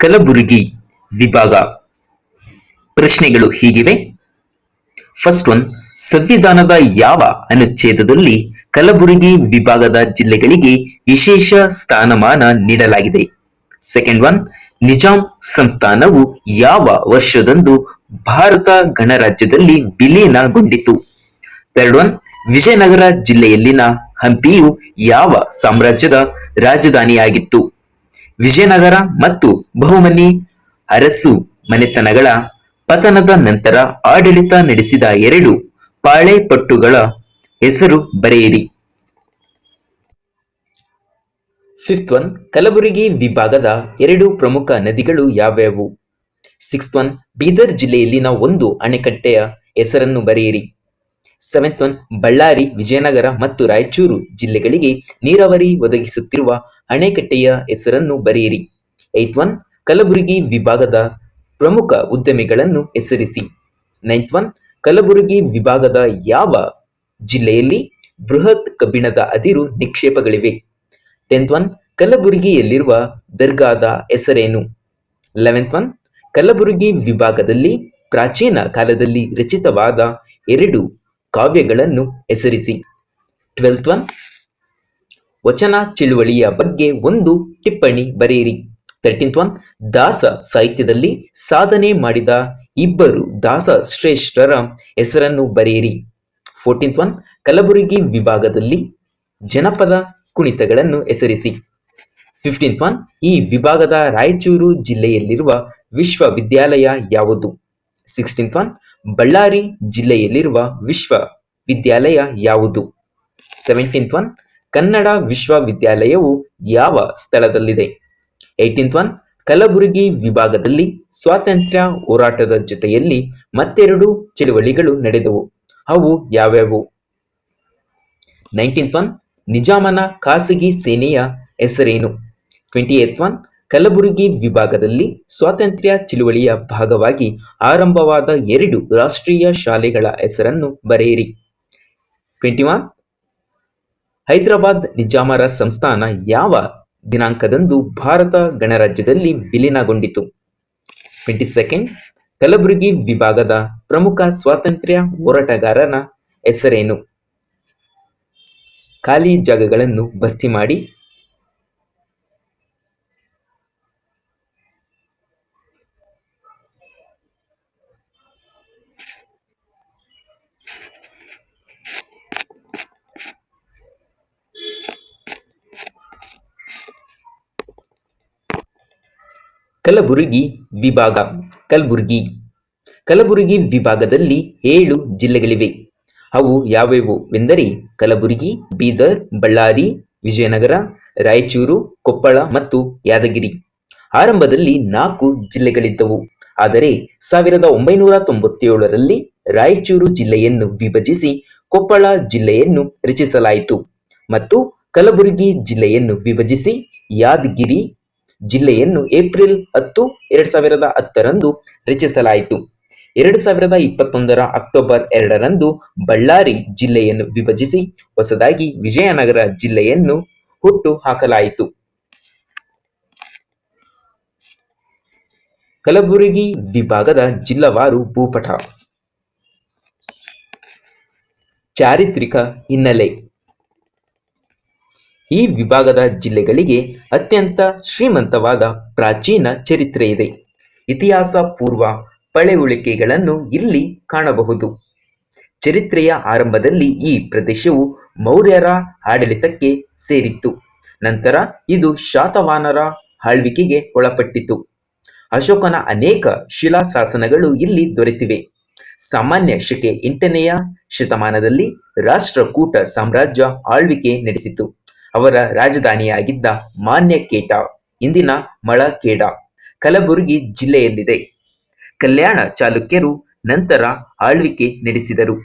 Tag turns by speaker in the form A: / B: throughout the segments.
A: ಕಲಬುರಗಿ ವಿಭಾಗ. ಪ್ರಶ್ನೆಗಳು ಹೀಗಿವೆ. ಫಸ್ಟ್ ಒನ್ ಸಂವಿಧಾನದ ಯಾವ ಅನುಚ್ಛೇದದಲ್ಲಿ ಕಲಬುರಗಿ ವಿಭಾಗದ ಜಿಲ್ಲೆಗಳಿಗೆ ವಿಶೇಷ ಸ್ಥಾನಮಾನ ನೀಡಲಾಗಿದೆ? ಸೆಕೆಂಡ್ ಒನ್ ನಿಜಾಂ ಸಂಸ್ಥಾನವು ಯಾವ ವರ್ಷದಂದು ಭಾರತ ಗಣರಾಜ್ಯದಲ್ಲಿ ವಿಲೀನಗೊಂಡಿತು? ಥರ್ಡ್ ಒನ್ ವಿಜಯನಗರ ಜಿಲ್ಲೆಯಲ್ಲಿನ ಹಂಪಿಯು ಯಾವ ಸಾಮ್ರಾಜ್ಯದ ರಾಜಧಾನಿಯಾಗಿತ್ತು? ವಿಜಯನಗರ ಮತ್ತು ಬಹುಮನಿ ಅರಸು ಮನೆತನಗಳ ಪತನದ ನಂತರ ಆಡಳಿತ ನಡೆಸಿದ ಎರಡು ಪಾಳೆಪಟ್ಟುಗಳ ಹೆಸರು ಬರೆಯಿರಿ. ಫಿಫ್ತ್ ಒನ್ ಕಲಬುರಗಿ ವಿಭಾಗದ ಎರಡು ಪ್ರಮುಖ ನದಿಗಳು ಯಾವ್ಯಾವು? ಸಿಕ್ಸ್ತ್ ಒನ್ ಬೀದರ್ ಜಿಲ್ಲೆಯಲ್ಲಿನ ಒಂದು ಅಣೆಕಟ್ಟೆಯ ಹೆಸರನ್ನು ಬರೆಯಿರಿ. ಸೆವೆಂತ್ ಒನ್ ಬಳ್ಳಾರಿ, ವಿಜಯನಗರ ಮತ್ತು ರಾಯಚೂರು ಜಿಲ್ಲೆಗಳಿಗೆ ನೀರಾವರಿ ಒದಗಿಸುತ್ತಿರುವ ಅಣೆಕಟ್ಟೆಯ ಹೆಸರನ್ನು ಬರೆಯಿರಿ. ಏತ್ ಒನ್, ಕಲಬುರಗಿ ವಿಭಾಗದ ಪ್ರಮುಖ ಉದ್ಯಮಿಗಳನ್ನು ಹೆಸರಿಸಿ. ನೈನ್ತ್ ಒನ್, ಕಲಬುರಗಿ ವಿಭಾಗದ ಯಾವ ಜಿಲ್ಲೆಯಲ್ಲಿ ಬೃಹತ್ ಕಬ್ಬಿಣದ ಅದಿರು ನಿಕ್ಷೇಪಗಳಿವೆ? ಟೆಂತ್ ಒನ್, ಕಲಬುರಗಿಯಲ್ಲಿರುವ ದರ್ಗಾದ ಹೆಸರೇನು? ಲೆವೆಂತ್ ಒನ್, ಕಲಬುರಗಿ ವಿಭಾಗದಲ್ಲಿ ಪ್ರಾಚೀನ ಕಾಲದಲ್ಲಿ ರಚಿತವಾದ ಎರಡು ಕಾವ್ಯಗಳನ್ನು ಹೆಸರಿಸಿ. ಟ್ವೆಲ್ತ್ ಒನ್ ವಚನ ಚಳುವಳಿಯ ಬಗ್ಗೆ ಒಂದು ಟಿಪ್ಪಣಿ ಬರೆಯಿರಿ. ತರ್ಟೀನ್ತ್ ಒನ್ ದಾಸ ಸಾಹಿತ್ಯದಲ್ಲಿ ಸಾಧನೆ ಮಾಡಿದ ಇಬ್ಬರು ದಾಸ ಶ್ರೇಷ್ಠರ ಹೆಸರನ್ನು ಬರೆಯಿರಿ. ಫೋರ್ಟೀನ್ತ್ ಒನ್ ಕಲಬುರಗಿ ವಿಭಾಗದಲ್ಲಿ ಜನಪದ ಕುಣಿತಗಳನ್ನು ಹೆಸರಿಸಿ. ಫಿಫ್ಟೀನ್ತ್ ಒನ್ ಈ ವಿಭಾಗದ ರಾಯಚೂರು ಜಿಲ್ಲೆಯಲ್ಲಿರುವ ವಿಶ್ವವಿದ್ಯಾಲಯ ಯಾವುದು? ಸಿಕ್ಸ್ಟೀನ್ತ್ ಒನ್ ಬಳ್ಳಾರಿ ಜಿಲ್ಲೆಯಲ್ಲಿರುವ ವಿಶ್ವವಿದ್ಯಾಲಯ ಯಾವುದು? ಸೆವೆಂಟೀನ್ತ್ ಒನ್ ಕನ್ನಡ ವಿಶ್ವವಿದ್ಯಾಲಯವು ಯಾವ ಸ್ಥಳದಲ್ಲಿದೆ? ಏಯ್ಟೀನ್ತ್ ಒನ್ ಕಲಬುರಗಿ ವಿಭಾಗದಲ್ಲಿ ಸ್ವಾತಂತ್ರ್ಯ ಹೋರಾಟದ ಜೊತೆಯಲ್ಲಿ ಮತ್ತೆರಡು ಚಳುವಳಿಗಳು ನಡೆದವು. ಅವು ಯಾವ್ಯಾವು? ನೈನ್ಟೀನ್ತ್ ಒನ್ ನಿಜಾಮನ ಖಾಸಗಿ ಸೇನೆಯ ಹೆಸರೇನು? ಟ್ವೆಂಟಿ ಏತ್ ಒನ್ ಕಲಬುರಗಿ ವಿಭಾಗದಲ್ಲಿ ಸ್ವಾತಂತ್ರ್ಯ ಚಳುವಳಿಯ ಭಾಗವಾಗಿ ಆರಂಭವಾದ ಎರಡು ರಾಷ್ಟ್ರೀಯ ಶಾಲೆಗಳ ಹೆಸರನ್ನು ಬರೆಯಿರಿ. ಟ್ವೆಂಟಿ ಒನ್ ಹೈದರಾಬಾದ್ ನಿಜಾಮರ ಸಂಸ್ಥಾನ ಯಾವ ದಿನಾಂಕದಂದು ಭಾರತ ಗಣರಾಜ್ಯದಲ್ಲಿ ವಿಲೀನಗೊಂಡಿತು? ಟ್ವೆಂಟಿ ಸೆಕೆಂಡ್ ಕಲಬುರಗಿ ವಿಭಾಗದ ಪ್ರಮುಖ ಸ್ವಾತಂತ್ರ್ಯ ಹೋರಾಟಗಾರನ ಹೆಸರೇನು? ಖಾಲಿ ಜಾಗಗಳನ್ನು ಭರ್ತಿ ಮಾಡಿ ಕಲಬುರಗಿ ವಿಭಾಗ, ಕಲಬುರಗಿ. ಕಲಬುರಗಿ ವಿಭಾಗದಲ್ಲಿ ಏಳು ಜಿಲ್ಲೆಗಳಿವೆ. ಅವು ಯಾವ್ಯಾವು ಎಂದರೆ ಕಲಬುರಗಿ, ಬೀದರ್, ಬಳ್ಳಾರಿ, ವಿಜಯನಗರ, ರಾಯಚೂರು, ಕೊಪ್ಪಳ ಮತ್ತು ಯಾದಗಿರಿ. ಆರಂಭದಲ್ಲಿ ನಾಲ್ಕು ಜಿಲ್ಲೆಗಳಿದ್ದವು. ಆದರೆ ಸಾವಿರದ ಒಂಬೈನೂರ ತೊಂಬತ್ತೇಳರಲ್ಲಿ ರಾಯಚೂರು ಜಿಲ್ಲೆಯನ್ನು ವಿಭಜಿಸಿ ಕೊಪ್ಪಳ ಜಿಲ್ಲೆಯನ್ನು ರಚಿಸಲಾಯಿತು. ಮತ್ತು ಕಲಬುರಗಿ ಜಿಲ್ಲೆಯನ್ನು ವಿಭಜಿಸಿ ಯಾದಗಿರಿ ಜಿಲ್ಲೆಯನ್ನು ಏಪ್ರಿಲ್ ಹತ್ತು, ಎರಡ್ ಸಾವಿರದ ಹತ್ತರಂದು ರಚಿಸಲಾಯಿತು. ಎರಡು ಸಾವಿರದ ಇಪ್ಪತ್ತೊಂದರ ಅಕ್ಟೋಬರ್ ಎರಡರಂದು ಬಳ್ಳಾರಿ ಜಿಲ್ಲೆಯನ್ನು ವಿಭಜಿಸಿ ಹೊಸದಾಗಿ ವಿಜಯನಗರ ಜಿಲ್ಲೆಯನ್ನು ಹುಟ್ಟು ಹಾಕಲಾಯಿತು. ಕಲಬುರಗಿ ವಿಭಾಗದ ಜಿಲ್ಲವಾರು ಭೂಪಟ. ಚಾರಿತ್ರಿಕ ಹಿನ್ನೆಲೆ. ಈ ವಿಭಾಗದ ಜಿಲ್ಲೆಗಳಿಗೆ ಅತ್ಯಂತ ಶ್ರೀಮಂತವಾದ ಪ್ರಾಚೀನ ಚರಿತ್ರೆ ಇದೆ. ಇತಿಹಾಸ ಪೂರ್ವ ಪಳೆಯುಳಿಕೆಗಳನ್ನು ಇಲ್ಲಿ ಕಾಣಬಹುದು. ಚರಿತ್ರೆಯ ಆರಂಭದಲ್ಲಿ ಈ ಪ್ರದೇಶವು ಮೌರ್ಯರ ಆಡಳಿತಕ್ಕೆ ಸೇರಿತ್ತು. ನಂತರ ಇದು ಶಾತವಾನರ ಆಳ್ವಿಕೆಗೆ ಒಳಪಟ್ಟಿತು ಅಶೋಕನ ಅನೇಕ ಶಿಲಾಶಾಸನಗಳು ಇಲ್ಲಿ ದೊರೆತಿವೆ. ಸಾಮಾನ್ಯ ಶಕೆ ಎಂಟನೆಯ ಶತಮಾನದಲ್ಲಿ ರಾಷ್ಟ್ರಕೂಟ ಸಾಮ್ರಾಜ್ಯ ಆಳ್ವಿಕೆ ನಡೆಸಿತು. ಅವರ ರಾಜಧಾನಿಯಾಗಿದ್ದ ಮಾನ್ಯಕೇಟ, ಇಂದಿನ ಮಳಕೇಡ, ಕಲಬುರಗಿ ಜಿಲ್ಲೆಯಲ್ಲಿದೆ. ಕಲ್ಯಾಣ ಚಾಲುಕ್ಯರು ನಂತರ ಆಳ್ವಿಕೆ ನಡೆಸಿದರು.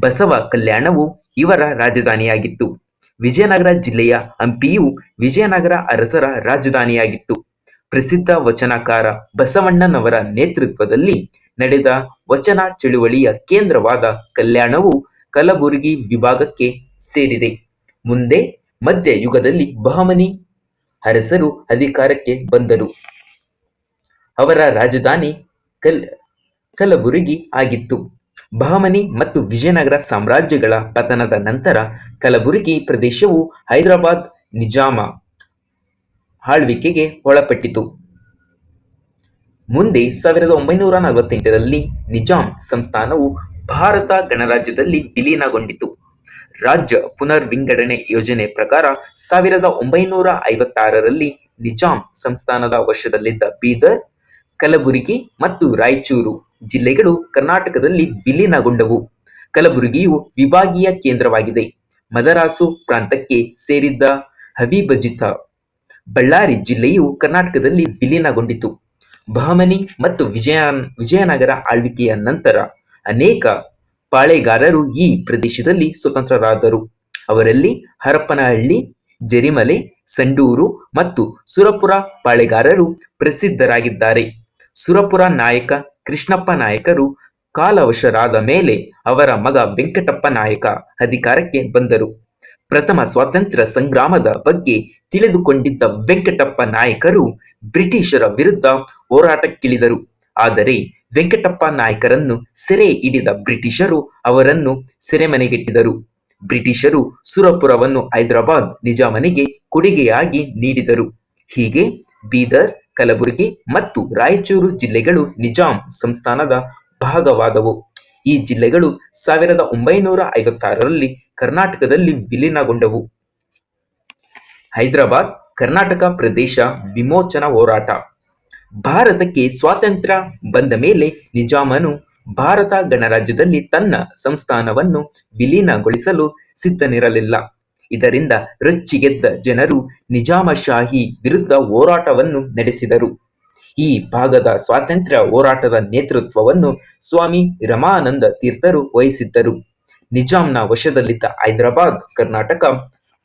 A: ಬಸವ ಕಲ್ಯಾಣವು ಇವರ ರಾಜಧಾನಿಯಾಗಿತ್ತು. ವಿಜಯನಗರ ಜಿಲ್ಲೆಯ ಹಂಪಿಯು ವಿಜಯನಗರ ಅರಸರ ರಾಜಧಾನಿಯಾಗಿತ್ತು. ಪ್ರಸಿದ್ಧ ವಚನಕಾರ ಬಸವಣ್ಣನವರ ನೇತೃತ್ವದಲ್ಲಿ ನಡೆದ ವಚನ ಚಳುವಳಿಯ ಕೇಂದ್ರವಾದ ಕಲ್ಯಾಣವು ಕಲಬುರಗಿ ವಿಭಾಗಕ್ಕೆ ಸೇರಿದೆ. ಮುಂದೆ ಮಧ್ಯ ಯುಗದಲ್ಲಿ ಬಹಮನಿ ಅರಸರು ಅಧಿಕಾರಕ್ಕೆ ಬಂದರು ಅವರ ರಾಜಧಾನಿ ಕಲ್, ಕಲಬುರಗಿ ಆಗಿತ್ತು. ಬಹಮನಿ ಮತ್ತು ವಿಜಯನಗರ ಸಾಮ್ರಾಜ್ಯಗಳ ಪತನದ ನಂತರ ಕಲಬುರಗಿ ಪ್ರದೇಶವು ಹೈದರಾಬಾದ್ ನಿಜಾಮ ಆಳ್ವಿಕೆಗೆ ಒಳಪಟ್ಟಿತು. ಮುಂದೆ ಸಾವಿರದ ಒಂಬೈನೂರ ನಲವತ್ತೆಂಟರಲ್ಲಿ ನಿಜಾಂ ಸಂಸ್ಥಾನವು ಭಾರತ ಗಣರಾಜ್ಯದಲ್ಲಿ ವಿಲೀನಗೊಂಡಿತು. ರಾಜ್ಯ ಪುನರ್ವಿಂಗಡಣೆ ಯೋಜನೆ ಪ್ರಕಾರ ಸಾವಿರದ ಒಂಬೈನೂರ ಐವತ್ತಾರರಲ್ಲಿ ನಿಜಾಂ ಸಂಸ್ಥಾನದ ವಶದಲ್ಲಿದ್ದ ಬೀದರ್, ಕಲಬುರಗಿ ಮತ್ತು ರಾಯಚೂರು ಜಿಲ್ಲೆಗಳು ಕರ್ನಾಟಕದಲ್ಲಿ ವಿಲೀನಗೊಂಡವು. ಕಲಬುರಗಿಯು ವಿಭಾಗೀಯ ಕೇಂದ್ರವಾಗಿದೆ. ಮದರಾಸು ಪ್ರಾಂತಕ್ಕೆ ಸೇರಿದ್ದ ಹವಿಭಜಿತ ಬಳ್ಳಾರಿ ಜಿಲ್ಲೆಯು ಕರ್ನಾಟಕದಲ್ಲಿ ವಿಲೀನಗೊಂಡಿತು. ಬಹಮನಿ ಮತ್ತು ವಿಜಯ ವಿಜಯನಗರ ಆಳ್ವಿಕೆಯ ನಂತರ ಅನೇಕ ಪಾಳೆಗಾರರು ಈ ಪ್ರದೇಶದಲ್ಲಿ ಸ್ವತಂತ್ರರಾದರು. ಅವರಲ್ಲಿ ಹರಪನಹಳ್ಳಿ, ಜರಿಮಲೆ, ಸಂಡೂರು ಮತ್ತು ಸುರಪುರ ಪಾಳೆಗಾರರು ಪ್ರಸಿದ್ಧರಾಗಿದ್ದಾರೆ. ಸುರಪುರ ನಾಯಕ ಕೃಷ್ಣಪ್ಪ ನಾಯಕರು ಕಾಲವಶರಾದ ಮೇಲೆ ಅವರ ಮಗ ವೆಂಕಟಪ್ಪ ನಾಯಕ ಅಧಿಕಾರಕ್ಕೆ ಬಂದರು. ಪ್ರಥಮ ಸ್ವಾತಂತ್ರ್ಯ ಸಂಗ್ರಾಮದ ಬಗ್ಗೆ ತಿಳಿದುಕೊಂಡಿದ್ದ ವೆಂಕಟಪ್ಪ ನಾಯಕರು ಬ್ರಿಟಿಷರ ವಿರುದ್ಧ ಹೋರಾಟಕ್ಕಿಳಿದರು. ಆದರೆ ವೆಂಕಟಪ್ಪ ನಾಯಕರನ್ನು ಸೆರೆ ಹಿಡಿದ ಬ್ರಿಟಿಷರು ಅವರನ್ನು ಸೆರೆಮನೆಗೆಟ್ಟಿದರು. ಬ್ರಿಟಿಷರು ಸುರಪುರವನ್ನು ಹೈದರಾಬಾದ್ ನಿಜಾಮನಿಗೆ ಕೊಡುಗೆಯಾಗಿ ನೀಡಿದರು. ಹೀಗೆ ಬೀದರ್, ಕಲಬುರಗಿ ಮತ್ತು ರಾಯಚೂರು ಜಿಲ್ಲೆಗಳು ನಿಜಾಂ ಸಂಸ್ಥಾನದ ಭಾಗವಾದವು. ಈ ಜಿಲ್ಲೆಗಳು ಸಾವಿರದ ಒಂಬೈನೂರ ಐವತ್ತಾರರಲ್ಲಿ ಕರ್ನಾಟಕದಲ್ಲಿ ವಿಲೀನಗೊಂಡವು. ಹೈದರಾಬಾದ್, ಕರ್ನಾಟಕ ಪ್ರದೇಶ ವಿಮೋಚನಾ ಹೋರಾಟ. ಭಾರತಕ್ಕೆ ಸ್ವಾತಂತ್ರ್ಯ ಬಂದ ಮೇಲೆ ನಿಜಾಮನು ಭಾರತ ಗಣರಾಜ್ಯದಲ್ಲಿ ತನ್ನ ಸಂಸ್ಥಾನವನ್ನು ವಿಲೀನಗೊಳಿಸಲು ಸಿದ್ಧನಿರಲಿಲ್ಲ. ಇದರಿಂದ ರೊಚ್ಚಿಗೆದ್ದ ಜನರು ನಿಜಾಮಶಾಹಿ ವಿರುದ್ಧ ಹೋರಾಟವನ್ನು ನಡೆಸಿದರು. ಈ ಭಾಗದ ಸ್ವಾತಂತ್ರ್ಯ ಹೋರಾಟದ ನೇತೃತ್ವವನ್ನು ಸ್ವಾಮಿ ರಮಾನಂದ ತೀರ್ಥರು ವಹಿಸಿದ್ದರು. ನಿಜಾಂನ ವಶದಲ್ಲಿದ್ದ ಹೈದರಾಬಾದ್, ಕರ್ನಾಟಕ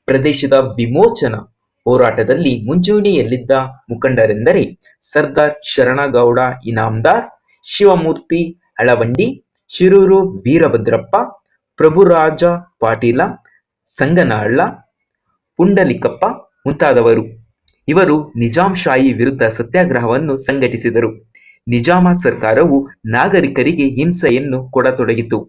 A: ಪ್ರದೇಶದ ವಿಮೋಚನಾ ಹೋರಾಟದಲ್ಲಿ ಮುಂಚೂಣಿಯಲ್ಲಿದ್ದ ಮುಖಂಡರೆಂದರೆ ಸರ್ದಾರ್ ಶರಣಗೌಡ ಇನಾಮದಾರ್, ಶಿವಮೂರ್ತಿ ಅಳವಂಡಿ, ಶಿರೂರು ವೀರಭದ್ರಪ್ಪ, ಪ್ರಭುರಾಜ ಪಾಟೀಲ ಸಂಗನಹಳ್ಳ ಪುಂಡಲಿಕಪ್ಪ ಮುಂತಾದವರು. ಇವರು ನಿಜಾಂಶಾಹಿ ವಿರುದ್ಧ ಸತ್ಯಾಗ್ರಹವನ್ನು ಸಂಘಟಿಸಿದರು. ನಿಜಾಮ ಸರ್ಕಾರವು ನಾಗರಿಕರಿಗೆ ಹಿಂಸೆಯನ್ನು ಕೊಡತೊಡಗಿತು.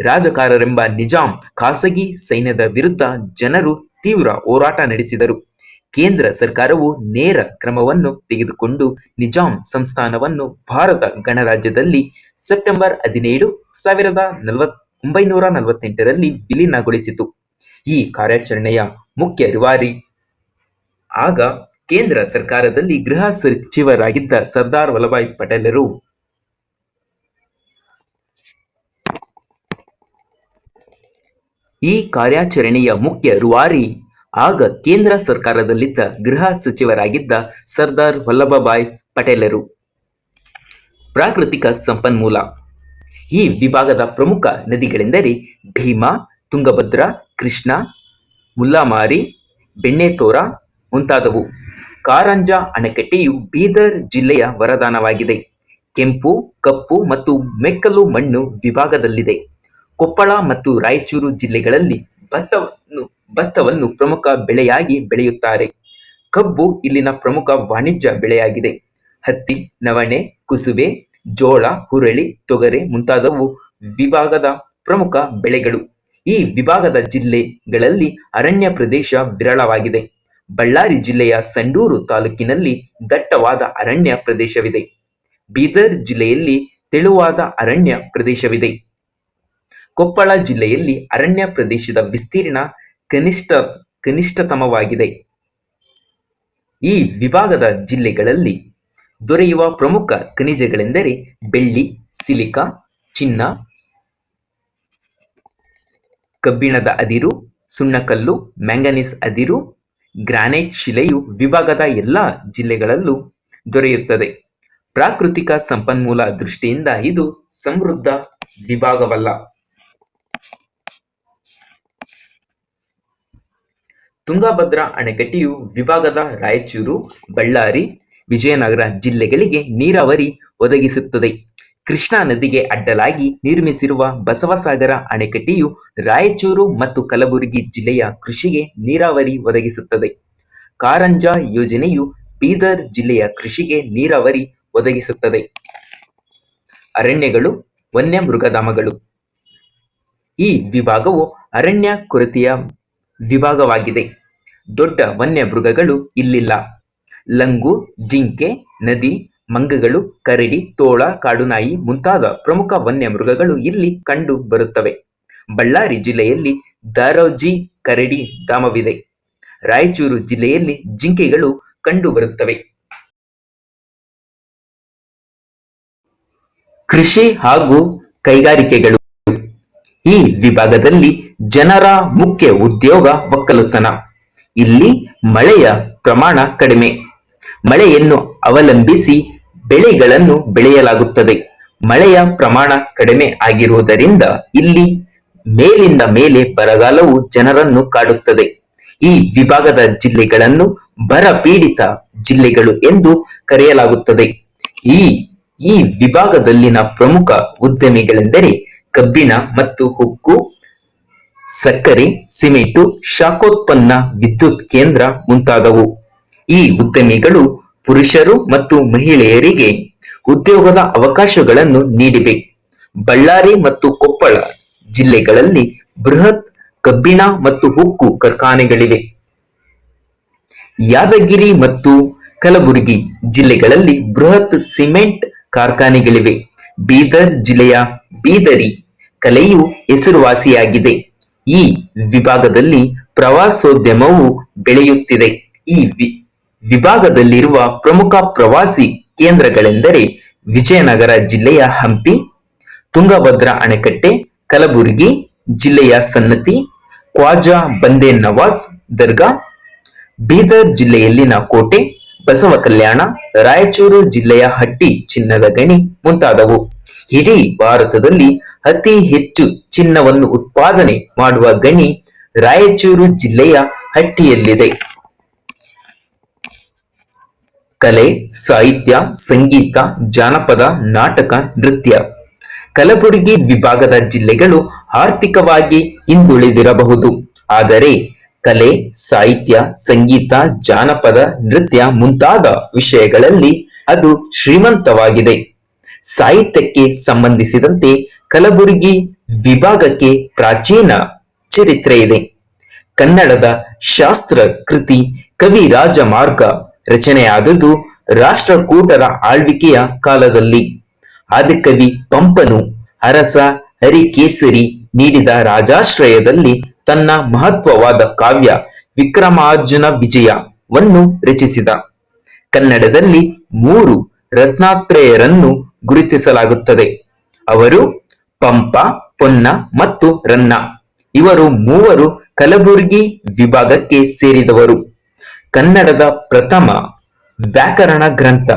A: ರಾಜಕಾರರೆಂಬ ನಿಜಾಂ ಖಾಸಗಿ ಸೈನ್ಯದ ವಿರುದ್ಧ ಜನರು ತೀವ್ರ ಹೋರಾಟ ನಡೆಸಿದರು. ಕೇಂದ್ರ ಸರ್ಕಾರವು ನೇರ ಕ್ರಮವನ್ನು ತೆಗೆದುಕೊಂಡು ನಿಜಾಂ ಸಂಸ್ಥಾನವನ್ನು ಭಾರತ ಗಣರಾಜ್ಯದಲ್ಲಿ ಸೆಪ್ಟೆಂಬರ್ ಹದಿನೇಳು ಸಾವಿರದ ಒಂಬೈನೂರ ನಲವತ್ತೆಂಟರಲ್ಲಿ ವಿಲೀನಗೊಳಿಸಿತು. ಈ ಕಾರ್ಯಾಚರಣೆಯ ಮುಖ್ಯ ರಿವಾರಿ ಆಗ ಕೇಂದ್ರ ಸರ್ಕಾರದಲ್ಲಿ ಗೃಹ ಸಚಿವರಾಗಿದ್ದ ಸರ್ದಾರ್ ವಲ್ಲಭಾಯ್ ಪಟೇಲರು ಈ ಕಾರ್ಯಾಚರಣೆಯ ಮುಖ್ಯ ರೂವಾರಿ ಆಗ ಕೇಂದ್ರ ಸರ್ಕಾರದಲ್ಲಿದ್ದ ಗೃಹ ಸಚಿವರಾಗಿದ್ದ ಸರ್ದಾರ್ ವಲ್ಲಭಭಾಯ್ ಪಟೇಲರು. ಪ್ರಾಕೃತಿಕ ಸಂಪನ್ಮೂಲ. ಈ ವಿಭಾಗದ ಪ್ರಮುಖ ನದಿಗಳೆಂದರೆ ಭೀಮಾ, ತುಂಗಭದ್ರ, ಕೃಷ್ಣ ಮುಲ್ಲಾಮಾರಿ ಬೆಣ್ಣೆತೋರ ಮುಂತಾದವು. ಕಾರಂಜ ಅಣೆಕಟ್ಟೆಯು ಬೀದರ್ ಜಿಲ್ಲೆಯ ವರದಾನವಾಗಿದೆ. ಕೆಂಪು, ಕಪ್ಪು ಮತ್ತು ಮೆಕ್ಕಲು ಮಣ್ಣು ವಿಭಾಗದಲ್ಲಿದೆ. ಕೊಪ್ಪಳ ಮತ್ತು ರಾಯಚೂರು ಜಿಲ್ಲೆಗಳಲ್ಲಿ ಭತ್ತವನ್ನು ಭತ್ತವನ್ನು ಪ್ರಮುಖ ಬೆಳೆಯಾಗಿ ಬೆಳೆಯುತ್ತಾರೆ. ಕಬ್ಬು ಇಲ್ಲಿನ ಪ್ರಮುಖ ವಾಣಿಜ್ಯ ಬೆಳೆಯಾಗಿದೆ. ಹತ್ತಿ, ನವಣೆ, ಕುಸುಬೆ, ಜೋಳ, ಹುರಳಿ, ತೊಗರೆ ಮುಂತಾದವು ವಿಭಾಗದ ಪ್ರಮುಖ ಬೆಳೆಗಳು. ಈ ವಿಭಾಗದ ಜಿಲ್ಲೆಗಳಲ್ಲಿ ಅರಣ್ಯ ಪ್ರದೇಶ ವಿರಳವಾಗಿದೆ. ಬಳ್ಳಾರಿ ಜಿಲ್ಲೆಯ ಸಂಡೂರು ತಾಲೂಕಿನಲ್ಲಿ ದಟ್ಟವಾದ ಅರಣ್ಯ ಪ್ರದೇಶವಿದೆ. ಬೀದರ್ ಜಿಲ್ಲೆಯಲ್ಲಿ ತೆಳುವಾದ ಅರಣ್ಯ ಪ್ರದೇಶವಿದೆ. ಕೊಪ್ಪಳ ಜಿಲ್ಲೆಯಲ್ಲಿ ಅರಣ್ಯ ಪ್ರದೇಶದ ವಿಸ್ತೀರ್ಣ ಕನಿಷ್ಠ, ಕನಿಷ್ಠತಮವಾಗಿದೆ. ಈ ವಿಭಾಗದ ಜಿಲ್ಲೆಗಳಲ್ಲಿ ದೊರೆಯುವ ಪ್ರಮುಖ ಖನಿಜಗಳೆಂದರೆ ಬೆಳ್ಳಿ, ಸಿಲಿಕಾ, ಚಿನ್ನ, ಕಬ್ಬಿಣದ ಅದಿರು, ಸುಣ್ಣಕಲ್ಲು, ಮ್ಯಾಂಗನೀಸ್ ಅದಿರು, ಗ್ರಾನೈಟ್ ಶಿಲೆಯು ವಿಭಾಗದ ಎಲ್ಲ ಜಿಲ್ಲೆಗಳಲ್ಲೂ ದೊರೆಯುತ್ತದೆ. ಪ್ರಾಕೃತಿಕ ಸಂಪನ್ಮೂಲ ದೃಷ್ಟಿಯಿಂದ ಇದು ಸಮೃದ್ಧ ವಿಭಾಗವಲ್ಲ. ತುಂಗಭದ್ರಾ ಅಣೆಕಟ್ಟೆಯು ವಿಭಾಗದ ರಾಯಚೂರು, ಬಳ್ಳಾರಿ, ವಿಜಯನಗರ ಜಿಲ್ಲೆಗಳಿಗೆ ನೀರಾವರಿ ಒದಗಿಸುತ್ತದೆ. ಕೃಷ್ಣಾ ನದಿಗೆ ಅಡ್ಡಲಾಗಿ ನಿರ್ಮಿಸಿರುವ ಬಸವಸಾಗರ ಅಣೆಕಟ್ಟೆಯು ರಾಯಚೂರು ಮತ್ತು ಕಲಬುರಗಿ ಜಿಲ್ಲೆಯ ಕೃಷಿಗೆ ನೀರಾವರಿ ಒದಗಿಸುತ್ತದೆ. ಕಾರಂಜಾ ಯೋಜನೆಯು ಬೀದರ್ ಜಿಲ್ಲೆಯ ಕೃಷಿಗೆ ನೀರಾವರಿ ಒದಗಿಸುತ್ತದೆ. ಅರಣ್ಯಗಳು, ವನ್ಯಮೃಗಧಾಮಗಳು. ಈ ವಿಭಾಗವು ಅರಣ್ಯ ಕೊರತೆಯ ವಿಭಾಗವಾಗಿದೆ. ದೊಡ್ಡ ವನ್ಯಮೃಗಗಳು ಇಲ್ಲಿಲ್ಲ. ಲಂಗು, ಜಿಂಕೆ, ನದಿ, ಮಂಗಗಳು, ಕರಡಿ, ತೋಳ, ಕಾಡುನಾಯಿ ಮುಂತಾದ ಪ್ರಮುಖ ವನ್ಯಮೃಗಗಳು ಇಲ್ಲಿ ಕಂಡು ಬರುತ್ತವೆ. ಬಳ್ಳಾರಿ ಜಿಲ್ಲೆಯಲ್ಲಿ ದಾರೋಜಿ, ಕರಡಿ ಧಾಮವಿದೆ. ರಾಯಚೂರು ಜಿಲ್ಲೆಯಲ್ಲಿ ಜಿಂಕೆಗಳು ಕಂಡುಬರುತ್ತವೆ ಕೃಷಿ ಹಾಗೂ ಕೈಗಾರಿಕೆಗಳು ಈ ವಿಭಾಗದಲ್ಲಿ ಜನರ ಮುಖ್ಯ ಉದ್ಯೋಗ ಒಕ್ಕಲುತನ. ಇಲ್ಲಿ ಮಳೆಯ ಪ್ರಮಾಣ ಕಡಿಮೆ. ಮಳೆಯನ್ನು ಅವಲಂಬಿಸಿ ಬೆಳೆಗಳನ್ನು ಬೆಳೆಯಲಾಗುತ್ತದೆ. ಮಳೆಯ ಪ್ರಮಾಣ ಕಡಿಮೆ ಆಗಿರುವುದರಿಂದ ಇಲ್ಲಿ ಮೇಲಿಂದ ಮೇಲೆ ಬರಗಾಲವು ಜನರನ್ನು ಕಾಡುತ್ತದೆ. ಈ ವಿಭಾಗದ ಜಿಲ್ಲೆಗಳನ್ನು ಬರ ಪೀಡಿತ ಜಿಲ್ಲೆಗಳು ಎಂದು ಕರೆಯಲಾಗುತ್ತದೆ. ಈ ಈ ವಿಭಾಗದಲ್ಲಿನ ಪ್ರಮುಖ ಉದ್ಯಮಿಗಳೆಂದರೆ ಕಬ್ಬಿಣ ಮತ್ತು ಹುಕ್ಕು ಸಕ್ಕರೆ, ಸಿಮೆಂಟು, ಶಾಖೋತ್ಪನ್ನ, ವಿದ್ಯುತ್ ಕೇಂದ್ರ ಮುಂತಾದವು. ಈ ಉದ್ಯಮಿಗಳು ಪುರುಷರು ಮತ್ತು ಮಹಿಳೆಯರಿಗೆ ಉದ್ಯೋಗದ ಅವಕಾಶಗಳನ್ನು ನೀಡಿವೆ. ಬಳ್ಳಾರಿ ಮತ್ತು ಕೊಪ್ಪಳ ಜಿಲ್ಲೆಗಳಲ್ಲಿ ಬೃಹತ್ ಕಬ್ಬಿಣ ಮತ್ತು ಹುಕ್ಕು ಕಾರ್ಖಾನೆಗಳಿವೆ. ಯಾದಗಿರಿ ಮತ್ತು ಕಲಬುರಗಿ ಜಿಲ್ಲೆಗಳಲ್ಲಿ ಬೃಹತ್ ಸಿಮೆಂಟ್ ಕಾರ್ಖಾನೆಗಳಿವೆ. ಬೀದರ್ ಜಿಲ್ಲೆಯ ಬೀದರಿ ಕಲೆಯು ಹೆಸರುವಾಸಿಯಾಗಿದೆ. ಈ ವಿಭಾಗದಲ್ಲಿ ಪ್ರವಾಸೋದ್ಯಮವು ಬೆಳೆಯುತ್ತಿದೆ. ಈ ವಿಭಾಗದಲ್ಲಿರುವ ಪ್ರಮುಖ ಪ್ರವಾಸಿ ಕೇಂದ್ರಗಳೆಂದರೆ ವಿಜಯನಗರ ಜಿಲ್ಲೆಯ ಹಂಪಿ, ತುಂಗಭದ್ರಾ ಅಣೆಕಟ್ಟೆ, ಕಲಬುರಗಿ ಜಿಲ್ಲೆಯ ಸನ್ನತಿ, ಖ್ವಾಜಾ ಬಂದೆ ನವಾಜ್ ದರ್ಗಾ, ಬೀದರ್ ಜಿಲ್ಲೆಯಲ್ಲಿನ ಕೋಟೆ ಬಸವ ಕಲ್ಯಾಣ ರಾಯಚೂರು ಜಿಲ್ಲೆಯ ಹಟ್ಟಿ ಚಿನ್ನದ ಗಣಿ ಮುಂತಾದವು. ಇಡೀ ಭಾರತದಲ್ಲಿ ಅತಿ ಹೆಚ್ಚು ಚಿನ್ನವನ್ನು ಉತ್ಪಾದನೆ ಮಾಡುವ ಗಣಿ ರಾಯಚೂರು ಜಿಲ್ಲೆಯ ಹಟ್ಟಿಯಲ್ಲಿದೆ. ಕಲೆ, ಸಾಹಿತ್ಯ, ಸಂಗೀತ, ಜಾನಪದ, ನಾಟಕ, ನೃತ್ಯ. ಕಲಬುರಗಿ ವಿಭಾಗದ ಜಿಲ್ಲೆಗಳು ಆರ್ಥಿಕವಾಗಿ ಹಿಂದುಳಿದಿರಬಹುದು. ಆದರೆ ಕಲೆ, ಸಾಹಿತ್ಯ, ಸಂಗೀತ, ಜಾನಪದ, ನೃತ್ಯ ಮುಂತಾದ ವಿಷಯಗಳಲ್ಲಿ ಅದು ಶ್ರೀಮಂತವಾಗಿದೆ. ಸಾಹಿತ್ಯಕ್ಕೆ ಸಂಬಂಧಿಸಿದಂತೆ ಕಲಬುರಗಿ ವಿಭಾಗಕ್ಕೆ ಪ್ರಾಚೀನ ಚರಿತ್ರೆ ಇದೆ. ಕನ್ನಡದ ಶಾಸ್ತ್ರ ಕೃತಿ ಕವಿ ರಾಜಮಾರ್ಗ ರಚನೆಯಾದದ್ದು ರಾಷ್ಟ್ರಕೂಟರ ಆಳ್ವಿಕೆಯ ಕಾಲದಲ್ಲಿ. ಆದಿಕವಿ ಪಂಪನು ಅರಸ ಹರಿಕೇಸರಿ ನೀಡಿದ ರಾಜಾಶ್ರಯದಲ್ಲಿ ತನ್ನ ಮಹತ್ವವಾದ ಕಾವ್ಯ ವಿಕ್ರಮಾರ್ಜುನ ವಿಜಯವನ್ನು ರಚಿಸಿದ. ಕನ್ನಡದಲ್ಲಿ ಮೂರು ರತ್ನಾತ್ರಯರನ್ನು ಗುರುತಿಸಲಾಗುತ್ತದೆ. ಅವರು ಪಂಪ, ಪೊನ್ನ ಮತ್ತು ರನ್ನ. ಇವರು ಮೂವರು ಕಲಬುರಗಿ ವಿಭಾಗಕ್ಕೆ ಸೇರಿದವರು. ಕನ್ನಡದ ಪ್ರಥಮ ವ್ಯಾಕರಣ ಗ್ರಂಥ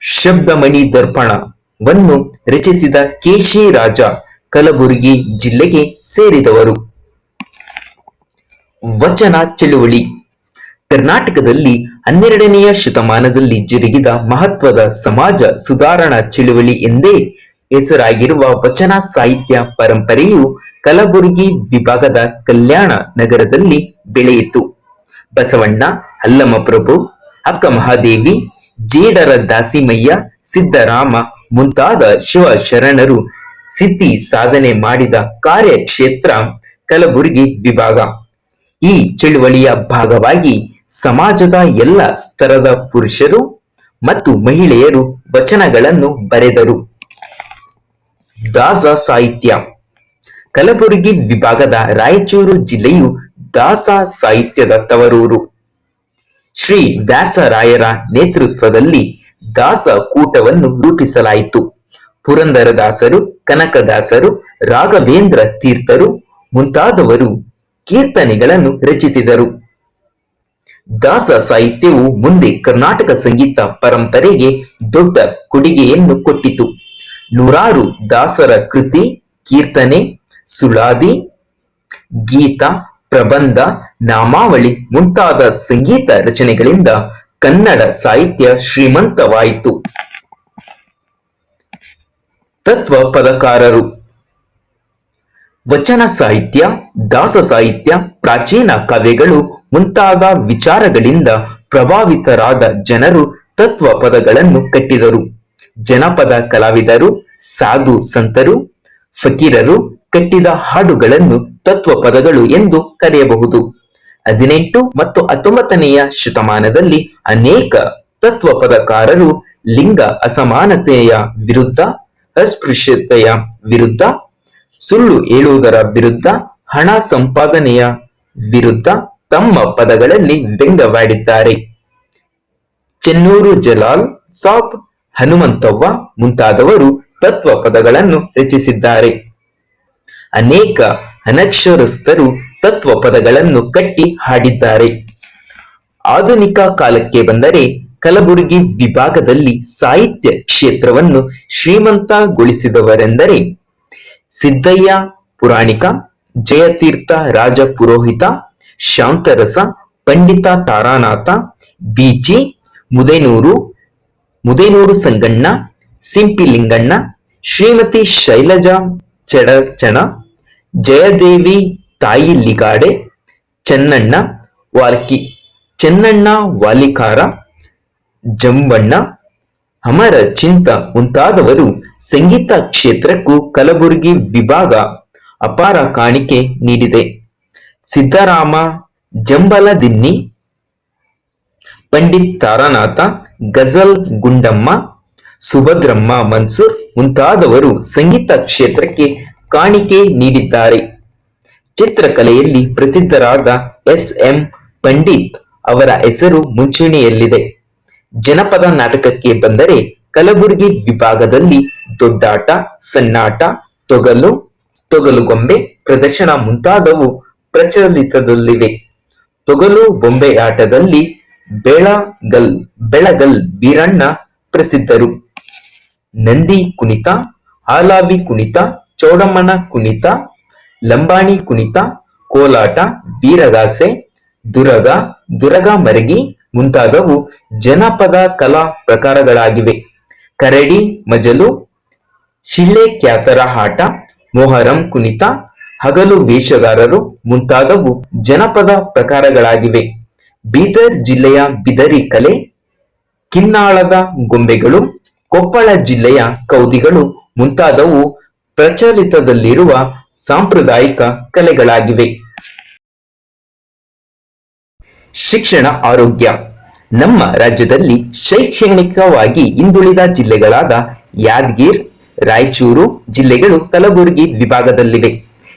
A: ಶಬ್ದಮಣಿ ದರ್ಪಣವನ್ನು ರಚಿಸಿದ ಕೇಶಿ ರಾಜ ಕಲಬುರಗಿ ಜಿಲ್ಲೆಗೆ ಸೇರಿದವರು. ವಚನ ಚಳುವಳಿ. ಕರ್ನಾಟಕದಲ್ಲಿ ಹನ್ನೆರಡನೆಯ ಶತಮಾನದಲ್ಲಿ ಜರುಗಿದ ಮಹತ್ವದ ಸಮಾಜ ಸುಧಾರಣಾ ಚಳುವಳಿ ಎಂದೇ ಹೆಸರಾಗಿರುವ ವಚನ ಸಾಹಿತ್ಯ ಪರಂಪರೆಯು ಕಲಬುರಗಿ ವಿಭಾಗದ ಕಲ್ಯಾಣ ನಗರದಲ್ಲಿ ಬೆಳೆಯಿತು. ಬಸವಣ್ಣ ಅಲ್ಲಮಪ್ರಭು ಅಕ್ಕ ಮಹಾದೇವಿ, ಜೇಡರ ದಾಸಿಮಯ್ಯ, ಸಿದ್ದರಾಮ ಮುಂತಾದ ಶಿವ ಶರಣರು ಸಿದ್ಧಿ ಸಾಧನೆ ಮಾಡಿದ ಕಾರ್ಯಕ್ಷೇತ್ರ ಕಲಬುರಗಿ ವಿಭಾಗ. ಈ ಚಳುವಳಿಯ ಭಾಗವಾಗಿ ಸಮಾಜದ ಎಲ್ಲ ಸ್ತರದ ಪುರುಷರು ಮತ್ತು ಮಹಿಳೆಯರು ವಚನಗಳನ್ನು ಬರೆದರು. ದಾಸ ಸಾಹಿತ್ಯ. ಕಲಬುರಗಿ ವಿಭಾಗದ ರಾಯಚೂರು ಜಿಲ್ಲೆಯು ದಾಸ ಸಾಹಿತ್ಯದ ತವರೂರು. ಶ್ರೀ ವ್ಯಾಸರಾಯರ ನೇತೃತ್ವದಲ್ಲಿ ದಾಸ ಕೂಟವನ್ನು ರೂಪಿಸಲಾಯಿತು. ಪುರಂದರದಾಸರು, ಕನಕದಾಸರು, ರಾಘವೇಂದ್ರ ತೀರ್ಥರು ಮುಂತಾದವರು ಕೀರ್ತನೆಗಳನ್ನು ರಚಿಸಿದರು. ದಾಸ ಸಾಹಿತ್ಯವು ಮುಂದೆ ಕರ್ನಾಟಕ ಸಂಗೀತ ಪರಂಪರೆಗೆ ದೊಡ್ಡ ಕೊಡುಗೆಯನ್ನು ಕೊಟ್ಟಿತು. ನೂರಾರು ದಾಸರ ಕೃತಿ, ಕೀರ್ತನೆ, ಸುಳಾದಿ, ಗೀತ, ಪ್ರಬಂಧ, ನಾಮಾವಳಿ ಮುಂತಾದ ಸಂಗೀತ ರಚನೆಗಳಿಂದ ಕನ್ನಡ ಸಾಹಿತ್ಯ ಶ್ರೀಮಂತವಾಯಿತು. ತತ್ವ ಪದಕಾರರು. ವಚನ ಸಾಹಿತ್ಯ, ದಾಸ ಸಾಹಿತ್ಯ, ಪ್ರಾಚೀನ ಕಾವ್ಯಗಳು ಮುಂತಾದ ವಿಚಾರಗಳಿಂದ ಪ್ರಭಾವಿತರಾದ ಜನರು ತತ್ವ ಪದಗಳನ್ನು ಕಟ್ಟಿದರು. ಜನಪದ ಕಲಾವಿದರು, ಸಾಧು ಸಂತರು, ಫಕೀರರು ಕಟ್ಟಿದ ಹಾಡುಗಳನ್ನು ತತ್ವ ಪದಗಳು ಎಂದು ಕರೆಯಬಹುದು. ಹದಿನೆಂಟು ಮತ್ತು ಹತ್ತೊಂಬತ್ತನೆಯ ಶತಮಾನದಲ್ಲಿ ಅನೇಕ ತತ್ವ ಪದಕಾರರು ಲಿಂಗ ಅಸಮಾನತೆಯ ವಿರುದ್ಧ, ಅಸ್ಪೃಶ್ಯತೆಯ ವಿರುದ್ಧ, ಸುಳ್ಳು ಹೇಳುವುದರ ವಿರುದ್ಧ, ಹಣ ಸಂಪಾದನೆಯ ವಿರುದ್ಧ ತಮ್ಮ ಪದಗಳಲ್ಲಿ ವ್ಯಂಗ್ಯವಾಡಿದ್ದಾರೆ. ಚೆನ್ನೂರು ಜಲಾಲ್ ಸಾಬ್ ಹನುಮಂತವ್ವ ಮುಂತಾದವರು ತತ್ವ ಪದಗಳನ್ನು ರಚಿಸಿದ್ದಾರೆ. ಅನೇಕ ಅನಕ್ಷರಸ್ಥರು ತತ್ವ ಪದಗಳನ್ನು ಕಟ್ಟಿ ಹಾಡಿದ್ದಾರೆ. ಆಧುನಿಕ ಕಾಲಕ್ಕೆ ಬಂದರೆ ಕಲಬುರಗಿ ವಿಭಾಗದಲ್ಲಿ ಸಾಹಿತ್ಯ ಕ್ಷೇತ್ರವನ್ನು ಶ್ರೀಮಂತಗೊಳಿಸಿದವರೆಂದರೆ ಸಿದ್ದಯ್ಯ ಪುರಾಣಿಕ, ಜಯತೀರ್ಥ ರಾಜ ಪುರೋಹಿತ ಶಾಂತರಸ, ಪಂಡಿತ ತಾರಾನಾಥ, ಬೀಚಿ, ಮುದೇನೂರು ಮುದೇನೂರು ಸಂಗಣ್ಣ ಸಿಂಪಿ ಲಿಂಗಣ್ಣ ಶ್ರೀಮತಿ ಶೈಲಜಾ ಚಡಚಣ, ಜಯದೇವಿ ತಾಯಿ ಲಿಗಾಡೆ, ಚೆನ್ನಣ್ಣ ವಾಲ್ಕಿ, ಚೆನ್ನಣ್ಣ ವಾಲಿಕಾರ, ಜಂಬಣ್ಣ, ಅಮರ ಚಿಂತ ಮುಂತಾದವರು ಸಂಗೀತ ಕ್ಷೇತ್ರಕ್ಕೂ ಕಲಬುರಗಿ ವಿಭಾಗ ಅಪಾರ ಕಾಣಿಕೆ ನೀಡಿದೆ. ಸಿದ್ದರಾಮ, ಜಂಬಲದಿನ್ನಿ, ಪಂಡಿತ್ ತಾರಾನಾಥ, ಗಜಲ್ ಗುಂಡಮ್ಮ, ಸುಭದ್ರಮ್ಮ ಮನ್ಸೂರ್ ಮುಂತಾದವರು ಸಂಗೀತ ಕ್ಷೇತ್ರಕ್ಕೆ ಕಾಣಿಕೆ ನೀಡಿದ್ದಾರೆ. ಚಿತ್ರಕಲೆಯಲ್ಲಿ ಪ್ರಸಿದ್ಧರಾದ ಎಸ್ ಎಂ ಪಂಡಿತ್ ಅವರ ಹೆಸರು ಮುಂಚೂಣಿಯಲ್ಲಿದೆ. ಜನಪದ ನಾಟಕಕ್ಕೆ ಬಂದರೆ ಕಲಬುರಗಿ ವಿಭಾಗದಲ್ಲಿ ದೊಡ್ಡಾಟ ಸಣ್ಣಾಟ ತೊಗಲು, ತೊಗಲುಗೊಂಬೆ ಪ್ರದರ್ಶನ ಮುಂತಾದವು ಪ್ರಚಲಿತದಲ್ಲಿವೆ ತೊಗಲು ಬೊಂಬೆ ಆಟದಲ್ಲಿ ಬೆಳಗಲ್ ಬೆಳಗಲ್ ಬೀರಣ್ಣ ಪ್ರಸಿದ್ಧರು. ನಂದಿ ಕುಣಿತ, ಹಾಲಾವಿ ಕುಣಿತ, ಚೌಡಮ್ಮನ ಕುಣಿತ, ಲಂಬಾಣಿ ಕುಣಿತ, ಕೋಲಾಟ, ವೀರಗಾಸೆ, ದುರಗ ದುರಗ ಮರಗಿ ಮುಂತಾದವು ಜನಪದ ಕಲಾ ಪ್ರಕಾರಗಳಾಗಿವೆ. ಕರಡಿ, ಮಜಲು ಶಿಳ್ಳೆ ಕ್ಯಾತರ ಆಟ ಮೊಹರಂ ಕುಣಿತ ಹಗಲು ವೇಷಗಾರರು ಮುಂತಾದವು ಜನಪದ ಪ್ರಕಾರಗಳಾಗಿವೆ. ಬೀದರ್ ಜಿಲ್ಲೆಯ ಬಿದರಿ ಕಲೆ, ಕಿನ್ನಾಳದ ಗೊಂಬೆಗಳು, ಕೊಪ್ಪಳ ಜಿಲ್ಲೆಯ ಕೌದಿಗಳು ಮುಂತಾದವು ಪ್ರಚಲಿತದಲ್ಲಿರುವ ಸಾಂಪ್ರದಾಯಿಕ ಕಲೆಗಳಾಗಿವೆ. ಶಿಕ್ಷಣ ಆರೋಗ್ಯ. ನಮ್ಮ ರಾಜ್ಯದಲ್ಲಿ ಶೈಕ್ಷಣಿಕವಾಗಿ ಹಿಂದುಳಿದ ಜಿಲ್ಲೆಗಳಾದ ಯಾದಗಿರ್, ರಾಯಚೂರು ಜಿಲ್ಲೆಗಳು ಕಲಬುರಗಿ ವಿಭಾಗದಲ್ಲಿವೆ.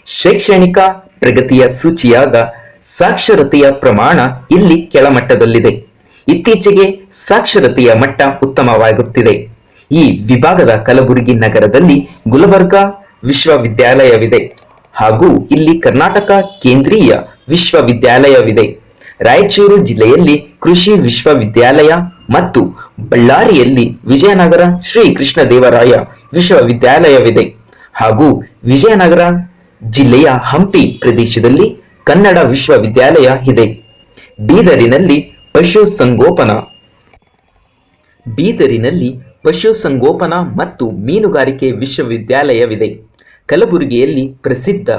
A: ಶೈಕ್ಷಣಿಕ ಪ್ರಗತಿಯ ಸೂಚಿಯಾದ ಸಾಕ್ಷರತೆಯ ಪ್ರಮಾಣ ಇಲ್ಲಿ ಕೆಳಮಟ್ಟದಲ್ಲಿದೆ. ಇತ್ತೀಚೆಗೆ ಸಾಕ್ಷರತೆಯ ಮಟ್ಟ ಉತ್ತಮವಾಗುತ್ತಿದೆ. ಈ ವಿಭಾಗದ ಕಲಬುರಗಿ ನಗರದಲ್ಲಿ ಗುಲಬರ್ಗಾ ವಿಶ್ವವಿದ್ಯಾಲಯವಿದೆ ಹಾಗೂ ಇಲ್ಲಿ ಕರ್ನಾಟಕ ಕೇಂದ್ರೀಯ ವಿಶ್ವವಿದ್ಯಾಲಯವಿದೆ. ರಾಯಚೂರು ಜಿಲ್ಲೆಯಲ್ಲಿ ಕೃಷಿ ವಿಶ್ವವಿದ್ಯಾಲಯ ಮತ್ತು ಬಳ್ಳಾರಿಯಲ್ಲಿ ವಿಜಯನಗರ ಶ್ರೀ ಕೃಷ್ಣದೇವರಾಯ ವಿಶ್ವವಿದ್ಯಾಲಯವಿದೆ ಹಾಗೂ ವಿಜಯನಗರ ಜಿಲ್ಲೆಯ ಹಂಪಿ ಪ್ರದೇಶದಲ್ಲಿ ಕನ್ನಡ ವಿಶ್ವವಿದ್ಯಾಲಯ ಇದೆ. ಬೀದರಿನಲ್ಲಿ ಪಶುಸಂಗೋಪನಾ ಬೀದರಿನಲ್ಲಿ ಪಶುಸಂಗೋಪನಾ ಮತ್ತು ಮೀನುಗಾರಿಕೆ ವಿಶ್ವವಿದ್ಯಾಲಯವಿದೆ. ಕಲಬುರಗಿಯಲ್ಲಿ ಪ್ರಸಿದ್ಧ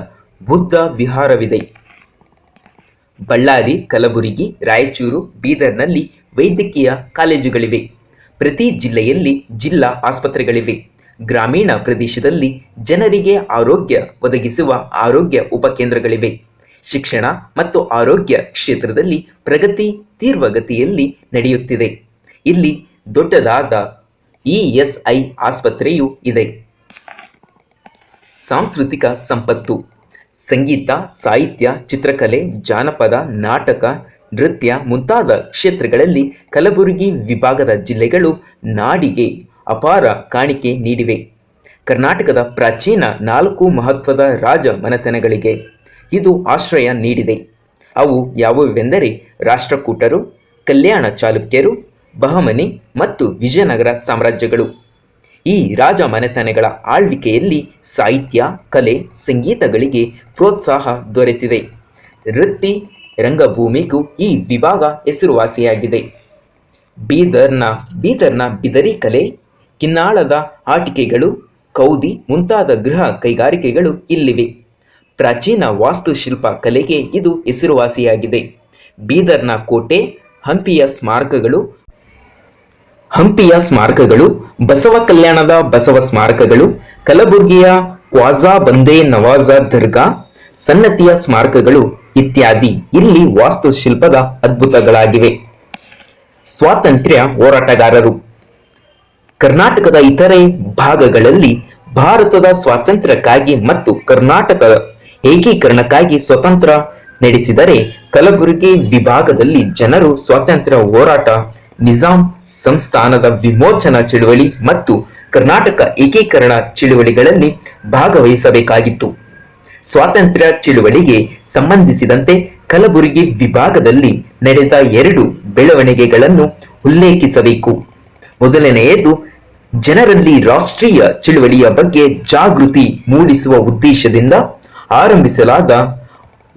A: ಬುದ್ಧ ವಿಹಾರವಿದೆ. ಬಳ್ಳಾರಿ, ಕಲಬುರಗಿ, ರಾಯಚೂರು, ಬೀದರ್ನಲ್ಲಿ ವೈದ್ಯಕೀಯ ಕಾಲೇಜುಗಳಿವೆ. ಪ್ರತಿ ಜಿಲ್ಲೆಯಲ್ಲಿ ಜಿಲ್ಲಾ ಆಸ್ಪತ್ರೆಗಳಿವೆ. ಗ್ರಾಮೀಣ ಪ್ರದೇಶದಲ್ಲಿ ಜನರಿಗೆ ಆರೋಗ್ಯ ಒದಗಿಸುವ ಆರೋಗ್ಯ ಉಪಕೇಂದ್ರಗಳಿವೆ. ಶಿಕ್ಷಣ ಮತ್ತು ಆರೋಗ್ಯ ಕ್ಷೇತ್ರದಲ್ಲಿ ಪ್ರಗತಿ ತೀವ್ರಗತಿಯಲ್ಲಿ ನಡೆಯುತ್ತಿದೆ. ಇಲ್ಲಿ ದೊಡ್ಡದಾದ ಇಎಸ್ಐ ಆಸ್ಪತ್ರೆಯೂ ಇದೆ. ಸಾಂಸ್ಕೃತಿಕ ಸಂಪತ್ತು, ಸಂಗೀತ, ಸಾಹಿತ್ಯ, ಚಿತ್ರಕಲೆ, ಜಾನಪದ, ನಾಟಕ, ನೃತ್ಯ ಮುಂತಾದ ಕ್ಷೇತ್ರಗಳಲ್ಲಿ ಕಲಬುರಗಿ ವಿಭಾಗದ ಜಿಲ್ಲೆಗಳು ನಾಡಿಗೆ ಅಪಾರ ಕಾಣಿಕೆ ನೀಡಿವೆ. ಕರ್ನಾಟಕದ ಪ್ರಾಚೀನ ನಾಲ್ಕು ಮಹತ್ವದ ರಾಜ ಮನೆತನಗಳಿಗೆ ಇದು ಆಶ್ರಯ ನೀಡಿದೆ. ಅವು ಯಾವುವೆಂದರೆ ರಾಷ್ಟ್ರಕೂಟರು, ಕಲ್ಯಾಣ ಚಾಲುಕ್ಯರು, ಬಹಮನಿ ಮತ್ತು ವಿಜಯನಗರ ಸಾಮ್ರಾಜ್ಯಗಳು. ಈ ರಾಜ ಮನೆತನಗಳ ಆಳ್ವಿಕೆಯಲ್ಲಿ ಸಾಹಿತ್ಯ, ಕಲೆ, ಸಂಗೀತಗಳಿಗೆ ಪ್ರೋತ್ಸಾಹ ದೊರೆತಿದೆ. ವೃತ್ತಿ ರಂಗಭೂಮಿಗೂ ಈ ವಿಭಾಗ ಹೆಸರುವಾಸಿಯಾಗಿದೆ. ಬೀದರ್ನ ಬೀದರ್ನ ಬಿದರಿ ಕಲೆ ಕಿನ್ನಾಳದ ಆಟಿಕೆಗಳು, ಕೌದಿ ಮುಂತಾದ ಗೃಹ ಕೈಗಾರಿಕೆಗಳು ಇಲ್ಲಿವೆ. ಪ್ರಾಚೀನ ವಾಸ್ತುಶಿಲ್ಪ ಕಲೆಗೆ ಇದು ಹೆಸರುವಾಸಿಯಾಗಿದೆ. ಬೀದರ್ನ ಕೋಟೆ, ಹಂಪಿಯ ಸ್ಮಾರಕಗಳು ಹಂಪಿಯ ಸ್ಮಾರಕಗಳು, ಬಸವ ಕಲ್ಯಾಣದ ಬಸವ ಸ್ಮಾರಕಗಳು, ಕಲಬುರ್ಗಿಯ ಕ್ವಾಜಾ ಬಂದೇ ನವಾಜಾ ದರ್ಗಾ, ಸನ್ನತಿಯ ಸ್ಮಾರಕಗಳು ಇತ್ಯಾದಿ ಇಲ್ಲಿ ವಾಸ್ತುಶಿಲ್ಪದ ಅದ್ಭುತಗಳಾಗಿವೆ. ಸ್ವಾತಂತ್ರ್ಯ ಹೋರಾಟಗಾರರು. ಕರ್ನಾಟಕದ ಇತರೆ ಭಾಗಗಳಲ್ಲಿ ಭಾರತದ ಸ್ವಾತಂತ್ರ್ಯಕ್ಕಾಗಿ ಮತ್ತು ಕರ್ನಾಟಕ ಏಕೀಕರಣಕ್ಕಾಗಿ ಸ್ವತಂತ್ರ ನಡೆಸಿದರೆ ಕಲಬುರಗಿ ವಿಭಾಗದಲ್ಲಿ ಜನರು ಸ್ವಾತಂತ್ರ್ಯ ಹೋರಾಟ, ನಿಜಾಂ ಸಂಸ್ಥಾನದ ವಿಮೋಚನಾ ಚಳುವಳಿ ಮತ್ತು ಕರ್ನಾಟಕ ಏಕೀಕರಣ ಚಳುವಳಿಗಳಲ್ಲಿ ಭಾಗವಹಿಸಬೇಕಾಗಿತ್ತು. ಸ್ವಾತಂತ್ರ್ಯ ಚಳುವಳಿಗೆ ಸಂಬಂಧಿಸಿದಂತೆ ಕಲಬುರಗಿ ವಿಭಾಗದಲ್ಲಿ ನಡೆದ ಎರಡು ಬೆಳವಣಿಗೆಗಳನ್ನು ಉಲ್ಲೇಖಿಸಬೇಕು. ಮೊದಲನೆಯದು ಜನರಲ್ಲಿ ರಾಷ್ಟ್ರೀಯ ಚಳುವಳಿಯ ಬಗ್ಗೆ ಜಾಗೃತಿ ಮೂಡಿಸುವ ಉದ್ದೇಶದಿಂದ ಆರಂಭಿಸಲಾದ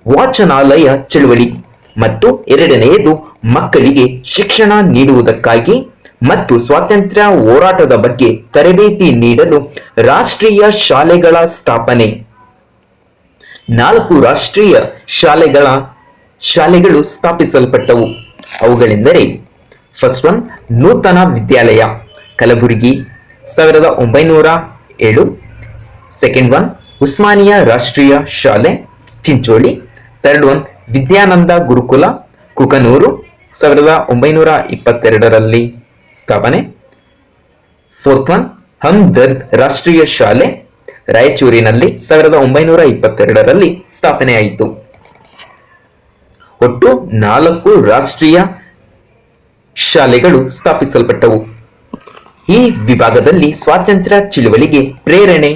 A: ವಾಚನಾಲಯ ಚಳುವಳಿ ಮತ್ತು ಎರಡನೆಯದು ಮಕ್ಕಳಿಗೆ ಶಿಕ್ಷಣ ನೀಡುವುದಕ್ಕಾಗಿ ಮತ್ತು ಸ್ವಾತಂತ್ರ್ಯ ಹೋರಾಟದ ಬಗ್ಗೆ ತರಬೇತಿ ನೀಡಲು ರಾಷ್ಟ್ರೀಯ ಶಾಲೆಗಳ ಸ್ಥಾಪನೆ. ನಾಲ್ಕು ರಾಷ್ಟ್ರೀಯ ಶಾಲೆಗಳ ಶಾಲೆಗಳು ಸ್ಥಾಪಿಸಲ್ಪಟ್ಟವು. ಅವುಗಳೆಂದರೆ ಫಸ್ಟ್ ಒನ್ ನೂತನ ವಿದ್ಯಾಲಯ. ಕಲಬುರಗಿ, ಸಾವಿರದ ಒಂಬೈನೂರ ಏಳು. ಸೆಕೆಂಡ್ ಒನ್ ಉಸ್ಮಾನಿಯಾ ರಾಷ್ಟ್ರೀಯ ಶಾಲೆ, ಚಿಂಚೋಳಿ. ಥರ್ಡ್ ಒನ್ ವಿದ್ಯಾನಂದ ಗುರುಕುಲ, ಕುಕನೂರು, ಸಾವಿರದ ಒಂಬೈನೂರ ಇಪ್ಪತ್ತೆರಡರಲ್ಲಿ ಸ್ಥಾಪನೆ. ಫೋರ್ತ್ ಒನ್ ಹಮ್ದರ್ದ್ ರಾಷ್ಟ್ರೀಯ ಶಾಲೆ, ರಾಯಚೂರಿನಲ್ಲಿ ಸಾವಿರದ ಒಂಬೈನೂರ ಇಪ್ಪತ್ತೆರಡರಲ್ಲಿ ಸ್ಥಾಪನೆಯಾಯಿತು ಒಟ್ಟು ನಾಲ್ಕು ರಾಷ್ಟ್ರೀಯ ಶಾಲೆಗಳು ಸ್ಥಾಪಿಸಲ್ಪಟ್ಟವು. ಈ ವಿಭಾಗದಲ್ಲಿ ಸ್ವಾತಂತ್ರ್ಯ ಚಳುವಳಿಗೆ ಪ್ರೇರಣೆ.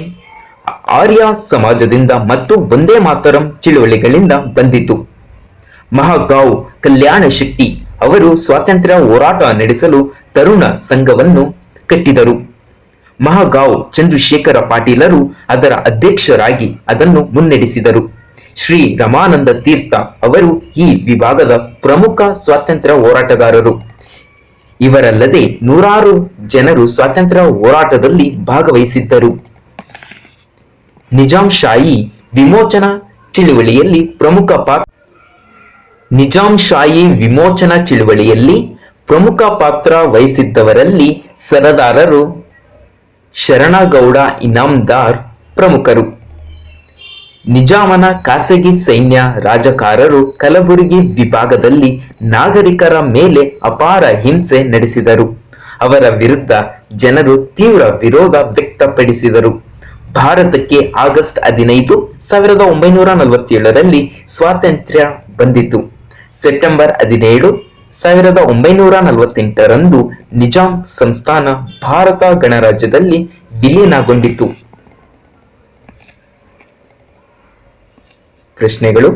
A: ಆರ್ಯ ಸಮಾಜದಿಂದ ಮತ್ತು ಒಂದೇ ಮಾತರಂ ಚಳುವಳಿಗಳಿಂದ ಬಂದಿತು. ಮಹಾಗಾವ್ ಕಲ್ಯಾಣ ಶಕ್ತಿ ಅವರು ಸ್ವಾತಂತ್ರ್ಯ ಹೋರಾಟ ನಡೆಸಲು ತರುಣ ಸಂಘವನ್ನು ಕಟ್ಟಿದರು. ಮಹಾಗಾವ್ ಚಂದ್ರಶೇಖರ ಪಾಟೀಲರು ಅದರ ಅಧ್ಯಕ್ಷರಾಗಿ ಅದನ್ನು ಮುನ್ನಡೆಸಿದರು. ಶ್ರೀ ರಮಾನಂದ ತೀರ್ಥ ಅವರು ಈ ವಿಭಾಗದ ಪ್ರಮುಖ ಸ್ವಾತಂತ್ರ್ಯ ಹೋರಾಟಗಾರರು. ಇವರಲ್ಲದೆ ನೂರಾರು ಜನರು ಸ್ವಾತಂತ್ರ್ಯ ಹೋರಾಟದಲ್ಲಿ ಭಾಗವಹಿಸಿದ್ದರು. ನಿಜಾಂ ಶಾಹಿ ವಿಮೋಚನಾ ಚಳುವಳಿಯಲ್ಲಿ ಪ್ರಮುಖ ಪಾತ್ರ ನಿಜಾಂ ಶಾಹಿ ವಿಮೋಚನಾ ಚಳುವಳಿಯಲ್ಲಿ ಪ್ರಮುಖ ಪಾತ್ರ ವಹಿಸಿದ್ದವರಲ್ಲಿ ಸರದಾರರು ಶರಣಗೌಡ ಇನಾಮ್ದಾರ್ ಪ್ರಮುಖರು. ನಿಜಾಮನ ಖಾಸಗಿ ಸೈನ್ಯ ರಾಜಕಾರರು ಕಲಬುರಗಿ ವಿಭಾಗದಲ್ಲಿ ನಾಗರಿಕರ ಮೇಲೆ ಅಪಾರ ಹಿಂಸೆ ನಡೆಸಿದರು. ಅವರ ವಿರುದ್ಧ ಜನರು ತೀವ್ರ ವಿರೋಧ ವ್ಯಕ್ತಪಡಿಸಿದರು. ಭಾರತಕ್ಕೆ ಆಗಸ್ಟ್ ಹದಿನೈದು ಸಾವಿರದ ಒಂಬೈನೂರ ನಲವತ್ತೇಳರಲ್ಲಿ ಸ್ವಾತಂತ್ರ್ಯ ಬಂದಿತು. ಸೆಪ್ಟೆಂಬರ್ ಹದಿನೇಳು ಸಾವಿರದ ಒಂಬೈನೂರ ನಲವತ್ತೆಂಟರಂದು ನಿಜಾಂ ಸಂಸ್ಥಾನ ಭಾರತ ಗಣರಾಜ್ಯದಲ್ಲಿ ವಿಲೀನಗೊಂಡಿತು. ಪ್ರಶ್ನೆಗಳು